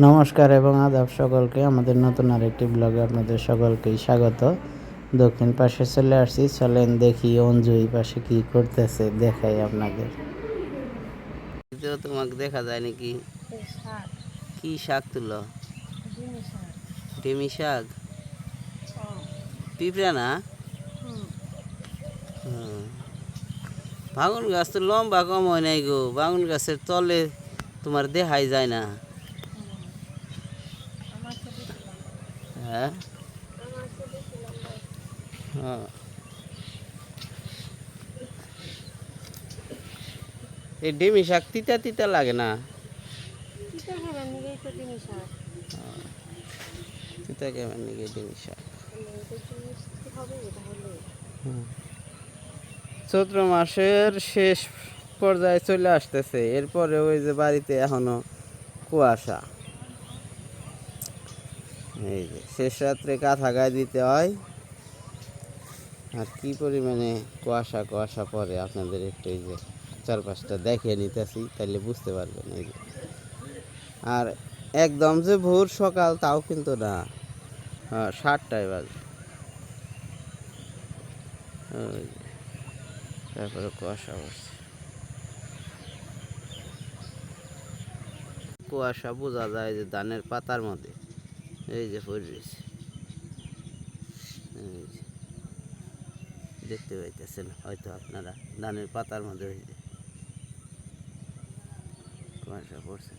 নমস্কার এবং আদাব সকলকে। আমাদের নতুন আরেকটি ব্লগে আপনাদের সকলকেই স্বাগত। দক্ষিণ পাশে চলে আসছি। চলেন দেখি অঞ্জু এই পাশে কি করতেছে, দেখাই আপনাদের। তোমাকে দেখা যায় নাকি? কি শাক তুলো? ডিমি শাক? পিঁপড়া না। বাগুন গাছ তো লম্বা কম হয় নাই গো। বাগুন গাছের তলে তোমার দেখাই যায় না আমার তো বেশি লম্বা হ্যাঁ। হ্যাঁ। এই ডিমি শাক তিতা তিতা লাগে না? তিতা কেমন ডিমি শাক। তাহলে চৈত্র মাসের শেষ পর্যায়ে চলে আসতেছে এরপরে ওই যে বাড়িতে এখনও কুয়াশা। এই যে, শেষ রাত্রে কাঁথা গায়ে দিতে হয়। আর কি পরিমাণে কুয়াশা কুয়াশা পরে আপনাদের একটু এই যে চারপাশটা দেখিয়ে নিতেছি তাহলে বুঝতে পারবেন এই যে। আর একদম যে ভোর সকাল, তাও কিন্তু না। হ্যাঁ সাতটায় বাজে। তারপরে কুয়াশা পড়ছে। কুয়াশা বোঝা যায় যে ধানের পাতার মধ্যে। এই যে পড়ে রয়েছে দেখতে পাইতেছেন হয়তো আপনারা ধানের পাতার মধ্যে যে। কুয়াশা পড়ছে।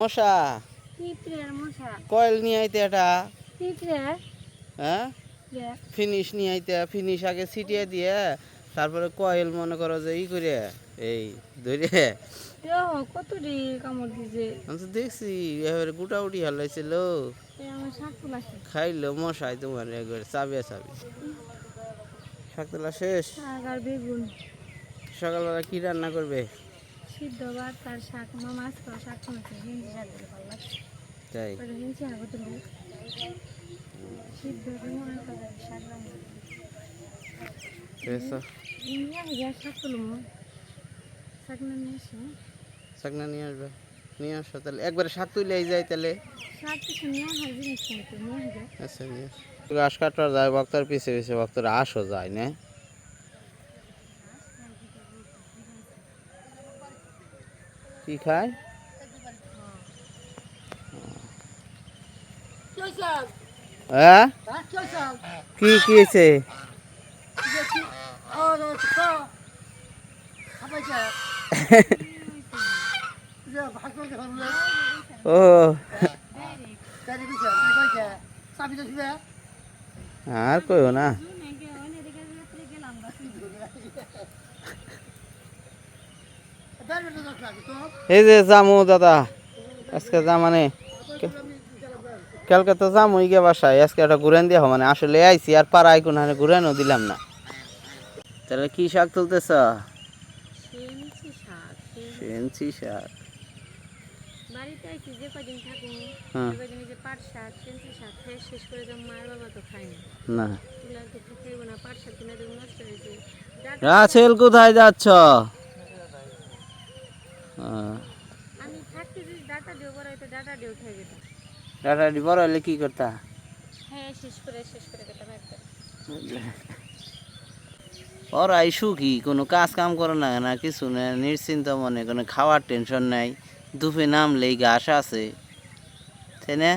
মশা! মশা। কয়েল নিয়ে আইতে এটা। হ্যাঁ? ফিনিশ নিয়ে আইতে ফিনিশ আগে ছিটিয়ে দিয়ে তারপরে কয়েল মনে করো যে ই করে এই ধরে কত ডি কামড় দিছে। আমি তো দেখছি এবারে গুটা হালাইছিল খাইলো মশাই তোমার একবার চাবিয়া চাবি। শাকতলা শেষ আর বেগুন। সকালবেলা কি রান্না করবে? সিদ্ধ ভাত আর শাক। মা মাছ খাওয়া শাক খাওয়াছে হিন্দি শাক দিলে ভালো লাগছে তাই। হিন্দি শাক সিদ্ধ শাক রান্না নিয়ে আসবে নিয়ে আসো তাহলে একবারে শাক তুলে তাহলে আচ্ছা ঘাস কাটা যায় বক্তার পিছে পিছে বক্তার আসো যায় না কি খায় হ্যাঁ কি কি আর কইও না। এই যে জামু দাদা, আজকে জামানে কালকে তো যামু ইগে বাসায়, আজকে একটা ঘুরেন দিয়ে মানে। আসলে আইছি আর পাড়ায় কোনো ঘুরেনও দিলাম না। তাহলে কি শাক তুলতেছ? সেনছি শাক বাড়িতে যে কদিন থাকুন হ্যাঁ। কদিন যে পাট শাক শাক শেষ করে তো মায়ের বাবা তো খায় না। না। তুলার তো খাইব না পাট শাক কিনে দেবো নষ্ট হয়েছে রাছেল কোথায় যাচ্ছ? আমি থাকতে যদি ডাটা দিও বড় ডাটা দিও যেতাম। বড় হলে কি করতা? হ্যাঁ শেষ করে শেষ করে খেতাম একদম। ওরা সুখী, কোনো কাজ কাম করে না না কিছু না, নিশ্চিন্ত মনে, কোনো খাওয়ার টেনশন নাই দুপে নামলেই ঘাস আছে, তাই না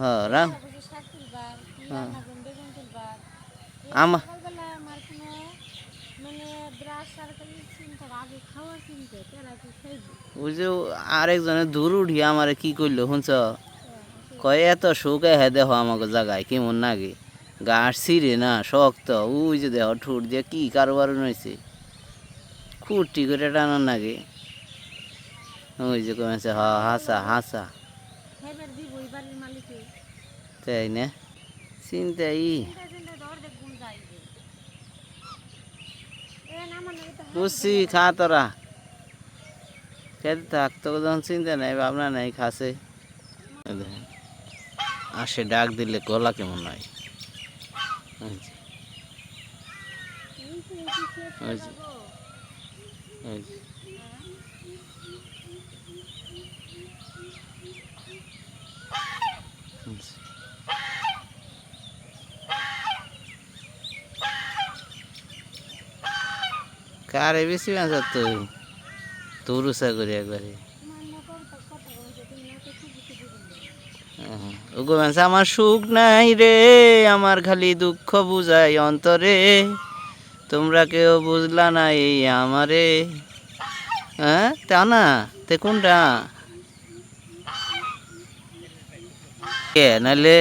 হ্যাঁ রাম হ্যাঁ। আমার ওই যে আরেকজনের দূর উঠিয়ে আমার কি করল, শুনছ কয়, এত শোকে হ্যাঁ দেখো আমাকে জায়গায় কেমন নাগে? গাছ ছিঁড়ে না, শক্ত। ওই যে দেখো ঠুট দিয়ে কি কারবার হয়েছে খুঁটি করে টানার নাগে। ওই যে কমেছে হ, হাসা হাসা। তাই না? চিন্তাই বুঝছি খা তোরা। খেতে থাক, তোকে যখন চিন্তা নাই, ভাবনা নাই, খাসে। আসে ডাক দিলে গলা কেমন হয়। কারে বেশি বাঁচা তুই? তুরুসা করি একবারে মান্য করো তো কথা বলছে তুমি না তো খুবই খুবই বললে আমার সুখ নাই রে, আমার খালি দুঃখ বুঝাই অন্তরে। তোমরা কেউ বুঝলা না এই আমারে। হ্যাঁ? তা না? তে কোনটা? কে? নাহলে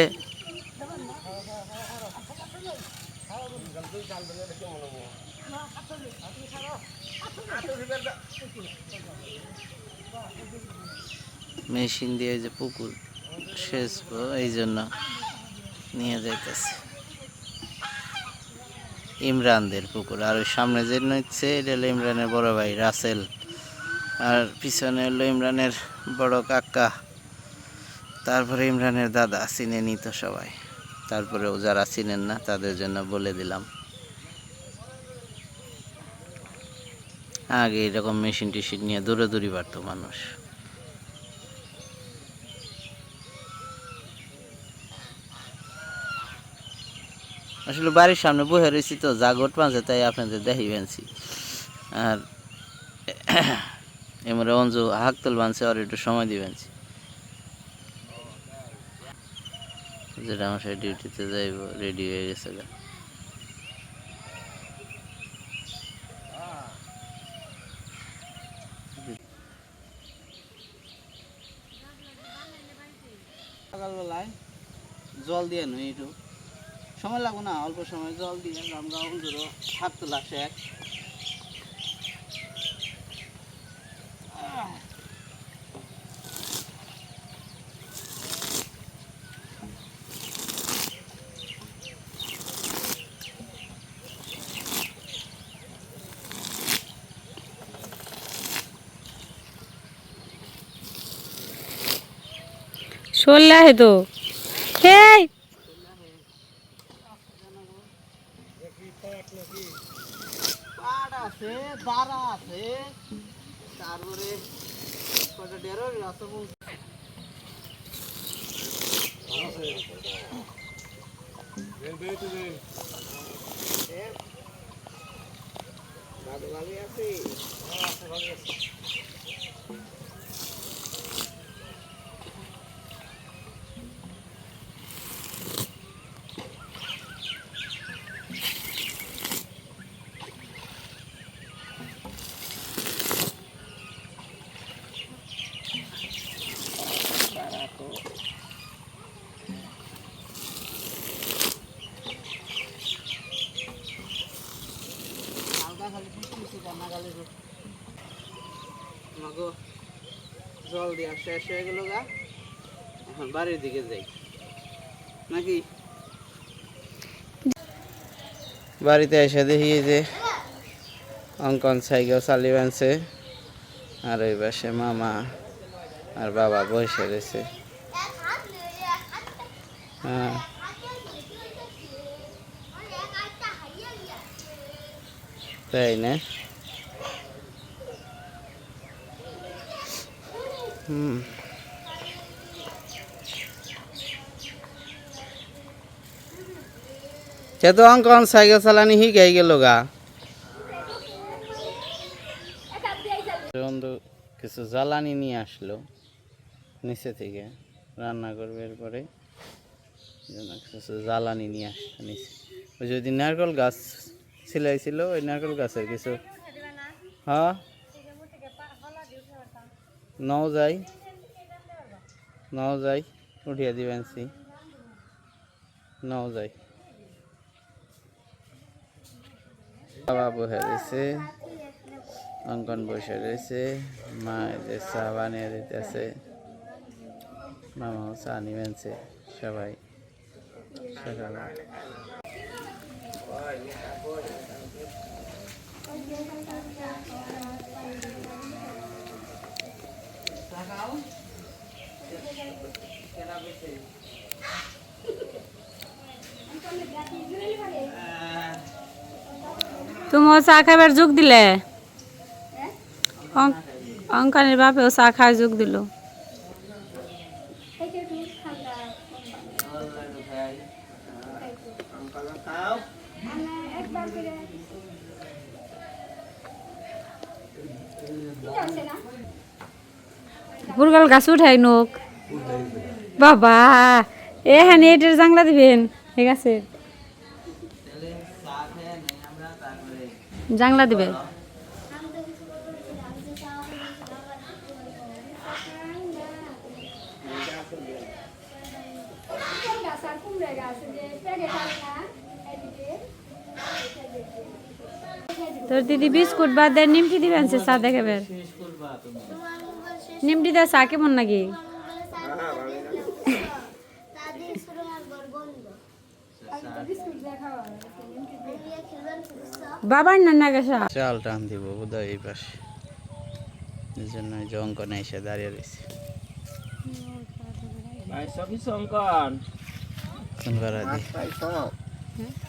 মেশিন দিয়ে যে পুকুর। সেচবো এই জন্য নিয়ে যাইতেছে। ইমরানদের পুকুর, আর ওই সামনে যে নিচ্ছে এটা হলো ইমরানের বড় ভাই রাসেল। আর পিছনে হলো ইমরানের বড় কাকা। তারপরে ইমরানের দাদা, চিনে নিত সবাই। তারপরেও যারা চিনেন না, তাদের জন্য বলে দিলাম। আগে এরকম মেশিন টেশিন নিয়ে দূরে দূরে পারতো মানুষ। আসলে বাড়ির সামনে বসে রয়েছি তো জাগট পাঁচে তাই আপনাদের দেখি ভেনছি আর এমরে অঞ্জু হাকতল বানছে, আর একটু সময় দিবেনছি যেটা আমার ডিউটিতে যাইব রেডি হয়ে গেছে গা। সকালবেলায় জল দিয়ে নই একটু সময় লাগবে না, অল্প সময় জল দিয়ে আমরা ধরো হাত তো লাগছে এক শোল্লা হে তো। আছে বারা আছে। তারপরে কটা ডেরো আছে? হালকা আমাকে জল দেওয়া শেষ হয়ে গেল গা। এখন বাড়ির দিকে যাই। নাকি? বাড়িতে এসে দেখি যে অঙ্কন সাইকেল চালিয়ে আনছে আর ওই পাশে মামা আর বাবা বসে রয়েছে। হ্যাঁ। তাই না? হুম সে তো অঙ্কন সাইকেল চালানি শিখাই গেল গা। বন্ধু, কিছু জ্বালানি নিয়ে আসলো, নিচে থেকে রান্না করবে এরপরে। কিছু জ্বালানি নিয়ে আসলো নিচে। ওই যদি নারকেল গাছ ছিলাইছিল, ওই নারকেল গাছের কিছু হ্যাঁ? নও যাই। নও যাই, উঠিয়ে দিবেন সি নও যাই। বাবা বসে রয়েছে অঙ্কন বসে রয়েছে মা যে চা বানিয়ে দিতেছে, মামাও চা নিবেনছে সবাই। সকালে। তুমিও চা খাবার যোগ দিলে? অঙ্কানের বাপেও চা খাওয়ার যোগ দিল। ফুরগাল গাছ উঠাই নোক। বাবা, এ হ্যাঁ এটার জাংলা দিবেন। ঠিক আছে। জাংলা দিবে তোর দিদি বিস্কুট বাদ দেয় নিমকি দিবেন সে চা দেখাবে নিমটি দেয় চা কেমন নাকি? বাবার না না গেছা চাল টান দিব বোধহয় এই পাশে। এই জন্য যে অঙ্কনে এসে দাঁড়িয়ে রয়েছে। কোন ভাড়া দিয়ে?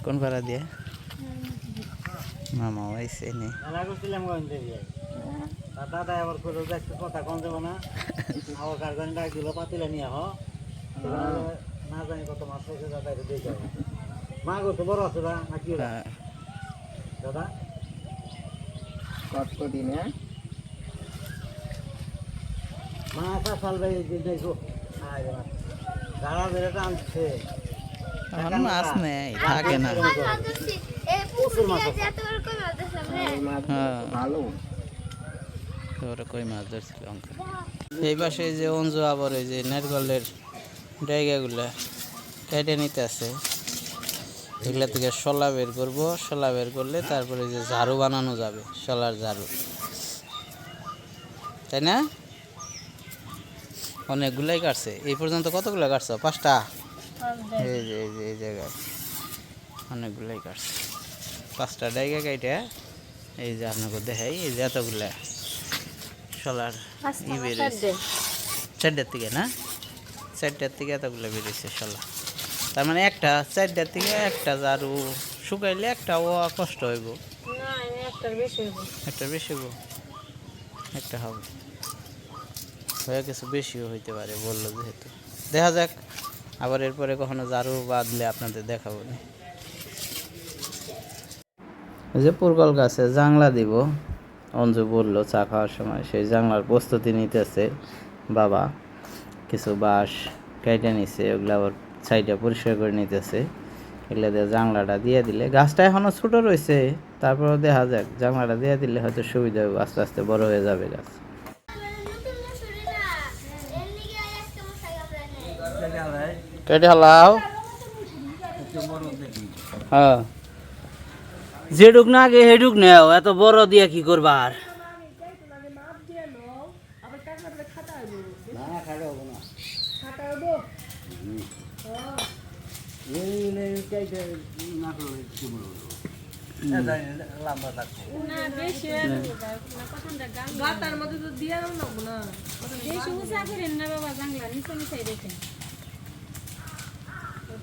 কোন ভাড়া দিয়ে? মামা আইসে নি দিকে দাদা আবার করে দেখতে কথা কম দেবো না? আবার কার জানি ডাক দিল পাতিলে নিয়ে হ না জানি কত মাছ হয়েছে দাদা এটা দেখে আয়। মা গো তো বড় আছে না নাকি হ্যাঁ, দাদা? কটকটি না ভাই দেখো। টানছে। মাছ নেই থাকে না। হ্যাঁ। ভালো। ওরা কই মাছ ধরছিল অঙ্ক এই পাশে যে অঞ্জু আবার ওই যে নারকলের জায়গাগুলা কেটে নিতে আছে এগুলা থেকে শলা বের করব, শলা বের করলে তারপরে যে ঝাড়ু বানানো যাবে, শলার ঝাড়ু। তাই না? অনেকগুলাই কাটছে। এই পর্যন্ত কতগুলো কাটছ? পাঁচটা? এই যে এই যে, এই জায়গায় অনেকগুলাই কাটছে। পাঁচটা জায়গা কাইটে, এই যে আপনাকে দেখাই, এই যে এতগুলা। শলার ই বেরিয়েছে। চারটার থেকে না? চারটার থেকে এতগুলো বেরিয়েছে শলা। তার মানে একটা চারটার থেকে একটা ঝাড়ু শুকাইলে একটা ও কষ্ট হইব। একটা বেশি হইব। একটা হবে। হয়ে কিছু বেশিও হইতে পারে বলল যেহেতু। দেখা যাক আবার এরপরে কখনো ঝাড়ু বাঁধলে আপনাদের দেখাবো না। যে পুরকল গাছে জাংলা দিব। অঞ্জু বলল চা খাওয়ার সময় সেই জানলার প্রস্তুতি নিতেছে। বাবা কিছু বাঁশ কেটে নিছে ওগুলো আবার সাইডে পরিষ্কার করে নিতেছে। এগুলো দিয়ে জাংলাটা দিয়ে দিলে গাছটা এখনও ছোটো রয়েছে। তারপরে দেখা যাক জানলাটা দিয়ে দিলে হয়তো সুবিধা হবে আস্তে আস্তে বড় হয়ে যাবে গাছ। কেটে হালাও। হ্যাঁ। যেটুক না আগে হেডুক নেও এত বড় দিয়া কি করবার?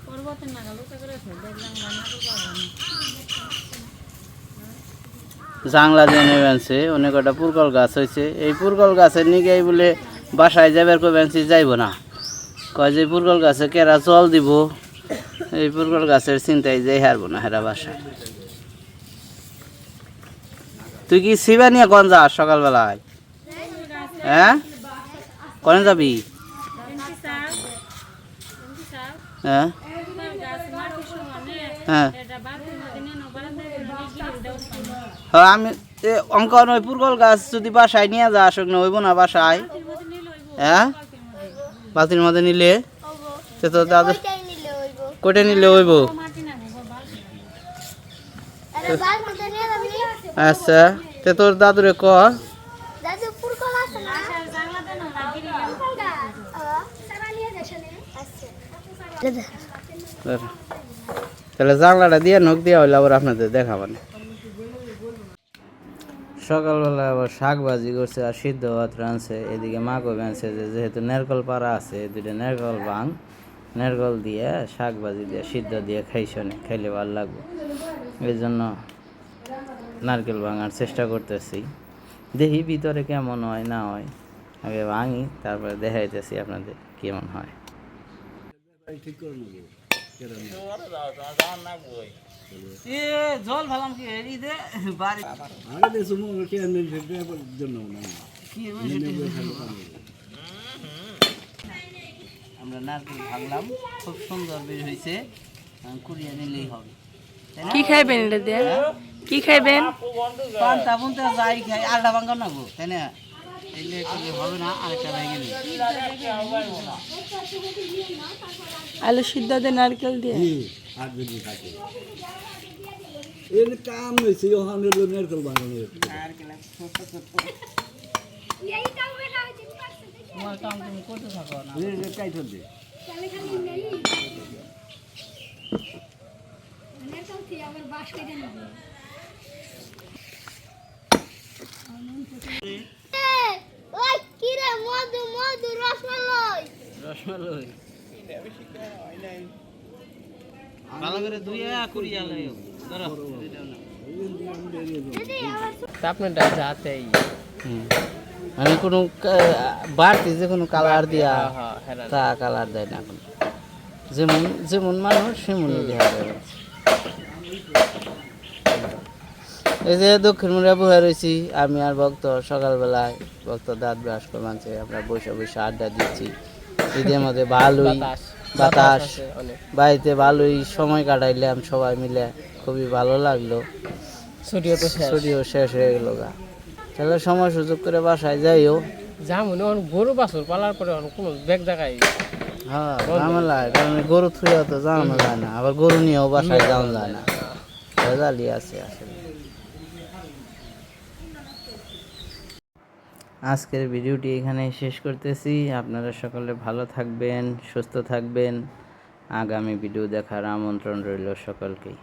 পর্বতের নাগাল দেখলাম জাংলা দিয়ে নেবে আনছে অনেক কটা পুরকল গাছ হয়েছে। এই পুরকল গাছের নিগে বলে বাসায় যাবার কই আনছি যাইব না। কয় যে পুরকল গাছে কেরা জল দিব এই পুরকল গাছের চিন্তায় যাই হারবো না হেরা বাসায়। তুই কি শিবা নিয়ে কন যাস সকালবেলায়? হ্যাঁ? কোনে যাবি? হ্যাঁ? হ্যাঁ হ্যাঁ আমি এ অঙ্কন ওই পুরকল গাছ যদি বাসায় নিয়ে যা আসুক না হইব না বাসায়? হ্যাঁ? বাতির মধ্যে নিলে? সে তো দাদা কোটে নিলে হইব? আচ্ছা তে তোর দাদুরে ক? ধর। তাহলে জানলাটা দিয়ে নখ দিয়ে হইলে আবার আপনাদের দেখাবেন সকালবেলা আবার শাক ভাজি করছে আর সিদ্ধ ভাত রাঁধছে। এদিকে মা কবে আনছে যে, যেহেতু নারকল পাড়া আছে, এই দুটো নারকল ভাঙ, নারকল দিয়ে শাক ভাজি দিয়ে, সিদ্ধ দিয়ে খাইছ নি, খাইলে ভালো লাগবে। এই জন্য নারকেল ভাঙার চেষ্টা করতেছি। দেখি ভিতরে কেমন হয়, না হয়। আগে ভাঙি, তারপরে দেখাইতেছি আপনাদের কেমন হয়। জল ভালাম কি দে বাড়ি আমরা নারকেল ভাঙলাম খুব সুন্দর বের হয়েছে কুড়িয়ে নিলেই হবে কি খাইবেন এটা দিয়ে? কি খাইবেন? পান্তা পুন্তা যাই খাই, আলটা ভাঙাও না তাই না? এলে করলে হবে না আরেকটা ভেঙে নিই আলু সিদ্ধ দিয়ে নারকেল দিয়ে? আর যদি থাকে। এর কাম হয়েছে ওখানে নারকেল বানানো তোমার কাম তুমি করতে থাকো না। কাইট দে ওই কিরে মধু মধু রসমালাই। রসমালাই। ভালো করে ধুয়ে কুড়িয়ে আলাই ধরো। আপনারটা যাতেই মানে কোনো বাড়তি যে কোনো কালার দিয়া হ্যাঁ হ্যাঁ তা কালার দেয় না কোনো যেমন যেমন মানুষ সেমনই দেখা যাবে। এই যে দক্ষিণ মুড়িয়া বহে রয়েছি আমি আর ভক্ত সকালবেলায় ভক্ত দাঁত ব্রাশ করে মানছে আমরা বসে বসে আড্ডা দিচ্ছি। ঈদের মধ্যে ভালোই বাতাস বাড়িতে ভালোই সময় কাটাইলাম সবাই মিলে খুবই ভালো লাগল। ছুটিও তো শেষ। ছুটিও শেষ হয়ে গেল গা। তাহলে সময় সুযোগ করে বাসায় যাইও। যা মনে হয় গরু বাছুর পালার পরে এখন কোনো ব্যাগ জায়গায় হ্যাঁ ঝামেলা কারণ গরু থুয়ে তো যাওয়ানো যায় না আবার গরু নিয়েও বাসায় যাওয়া যায় না। ভেজালি আছে আসলে। আজকের ভিডিওটি এখানে শেষ করতেছি। আপনারা সকলে ভালো থাকবেন, সুস্থ থাকবেন। আগামী ভিডিও দেখার আমন্ত্রণ রইল সকলকেই।